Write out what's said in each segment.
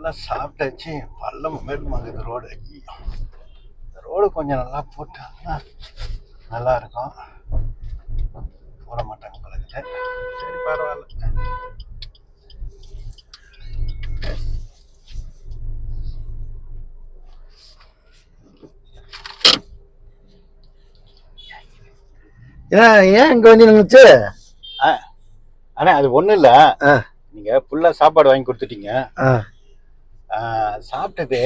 நல்லா சாப்பிட்டாச்சு. பள்ளம் மேலுமாங்க இந்த ரோடு ஐயோ இந்த ரோடு கொஞ்சம் நல்லா போட்டாங்கன்னா நல்லா இருக்கும். போட மாட்டாங்க பழக்கத்தில் சரி பரவாயில்ல. ஏன் ஏன் இங்க வந்து ஆ. அண்ணா அது ஒன்றும் இல்லை. நீங்கள் ஃபுல்லாக சாப்பாடு வாங்கி கொடுத்துட்டீங்க. சாப்பிட்டது.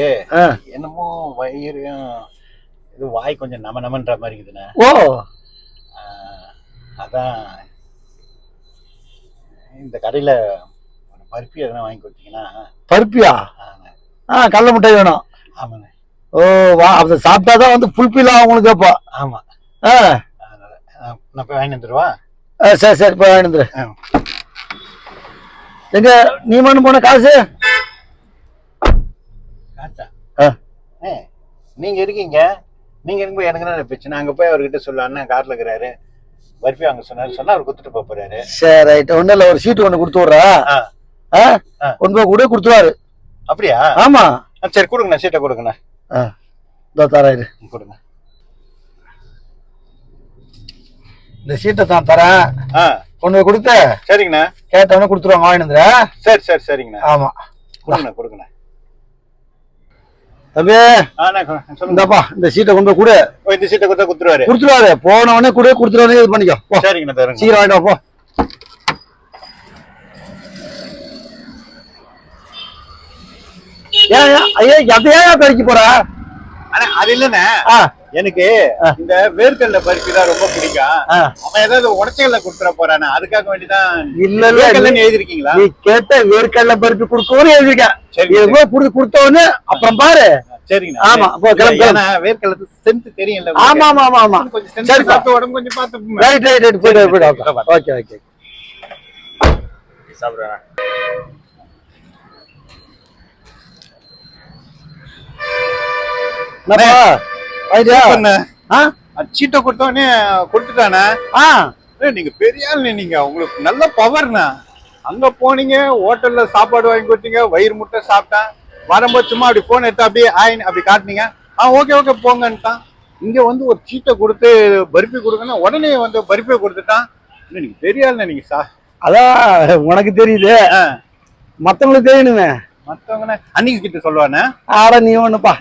என்னமோ வயிறும் இது வாய் கொஞ்சம் நம நமன்ற மாதிரி இருக்குதுண்ணே. ஓ. அதான். இந்த கடையில் ஒரு பருப்பி எதனா வாங்கி கொடுத்தீங்கன்னா பருப்பியா. ஆ கடல மிட்டாய் வேணும். ஆமாண்ணே ஓ வா அதை சாப்பிட்டாதான் வந்து ஃபுல்ஃபில் ஆகும் உங்களுக்கு அப்போ. ஆமாம் ஆ. நான் போய் வாங்கி வந்துடுவா? ஆ, சரி சரி போய் வாங்கிட்டு ஆ. எங்க நீ மண்ணு போன காசு? நீங்கள் இருக்கீங்க. நீங்கள் இருக்கும்போது எனக்கு என்ன பிரச்சனை? அங்கே போய் அவர்கிட்ட சொல்ல அண்ணன் காரில் இருக்கிறாரு. பர்ஃபி வாங்க சொன்னார். சொன்னா அவர் கொடுத்துட்டு போக போறாரு. சரி ரைட் ஒன்றும் இல்லை ஒரு சீட்டு ஒன்று கொடுத்து விட்றா. ஆ. கொண்டு போய் கூட கொடுத்துருவாரு. அப்படியா? ஆமா. சரி கொடுங்கண்ணா சீட்டை கொடுங்கண்ணா. ஆ. இதோ தராரு. கொடுங்க. இந்த சீட்டை தான் தரேன். ஆ. கொண்டு போய் கொடுத்து. சரிங்கண்ணா. கேட்டவொடனே கொடுத்துருவாங்க வாங்கிட்டு சரி சரி சரிங்கண்ணா. ஆமா. கொடுங்கண்ணா கொடுங்கண்ணா. தம்பி இந்தாப்பா இந்த சீட்டை கொண்டு கொடு இந்த சீட்டை கொடுத்தா கொடுத்துருவாரு கொடுத்துருவாரு போன உடனே கொடு கொடுத்துருவாரு இது பண்ணிக்கோ சரிங்கண்ணா சீக்கிரம் வாங்கிட்டு போ ஏன் ஐயா எதையா கழிக்க போற அது இல்லண்ணே எனக்கு. இந்த வேர்க்கடல பருப்பி தான் ரொம்ப பிடிக்கும். அவன் ஏதாவது உடச்சல கொடுத்துட போறானே? அதுக்காக வேண்டிதான் இல்ல இல்ல வேர்க்கடலைன்னு எழுதிருக்கீங்களா நீ கேட்ட வேர்க்கடலை பருப்பு கொடுக்கவும் எழுதிருக்கேன் சரி இது போய் குடுத்து கொடுத்த உடனே அப்புறம் பாரு. சரிங்கண்ணா. ஆமா, அப்போ கிளம்பு, வேர்க்கடலை ஸ்ட்ரென்த் தெரியும்ல ஆமா ஆமா ஆமா ஆமா. கொஞ்சம் strength சரிப்பா. சாப்பிட்டு உடம்பு கொஞ்சம் பார்த்து right right right. Okay okay சாப்பிடுறேன் என்னப்பா? சீட்டை கொடுத்தோடனே கொடுத்துட்டானே? ஆ. நீங்க பெரிய ஆள் நீங்க. உங்களுக்கு நல்ல பவர்ண்ணா அங்க போனீங்க ஹோட்டல்ல சாப்பாடு வாங்கி கொடுத்தீங்க வயிறு முட்டை சாப்பிட்டேன். வரும்போது சும்மா அப்படி போன் எடுத்து அப்படியே ஆயின் அப்படி காட்டுனீங்க. ஆ ஓகே ஓகே போங்கன்ட்டான். இங்க வந்து ஒரு சீட்டை கொடுத்து பருப்பி கொடுக்கணும் உடனே வந்து பருப்பியை கொடுத்துட்டான். நீங்க பெரிய ஆள் நீங்க சா அதான் உனக்கு தெரியுது. மத்தவங்களுக்கு தெரியணுமே. அன்னைக்கு கிட்ட சொல்லுவானே? ஆட நீ ஒண்ணுப்பா.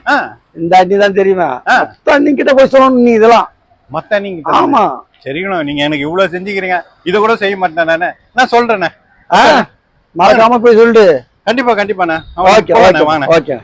இந்த அண்ணி தான் தெரியுமா. மத்த அண்ணி கிட்ட போய் சொல்லணும் நீ இதெல்லாம். மத்த அன்னைக்கு ஆமா. சரிங்கண்ணா நீங்க எனக்கு இவ்வளவு செஞ்சுக்கிறீங்க. இதை கூட செய்ய மாட்டேன் நானே. நான் சொல்றேண்ணே. ஆ. மறக்காம போய் சொல்லிட்டு கண்டிப்பா கண்டிப்பாண்ணே. Okay okay.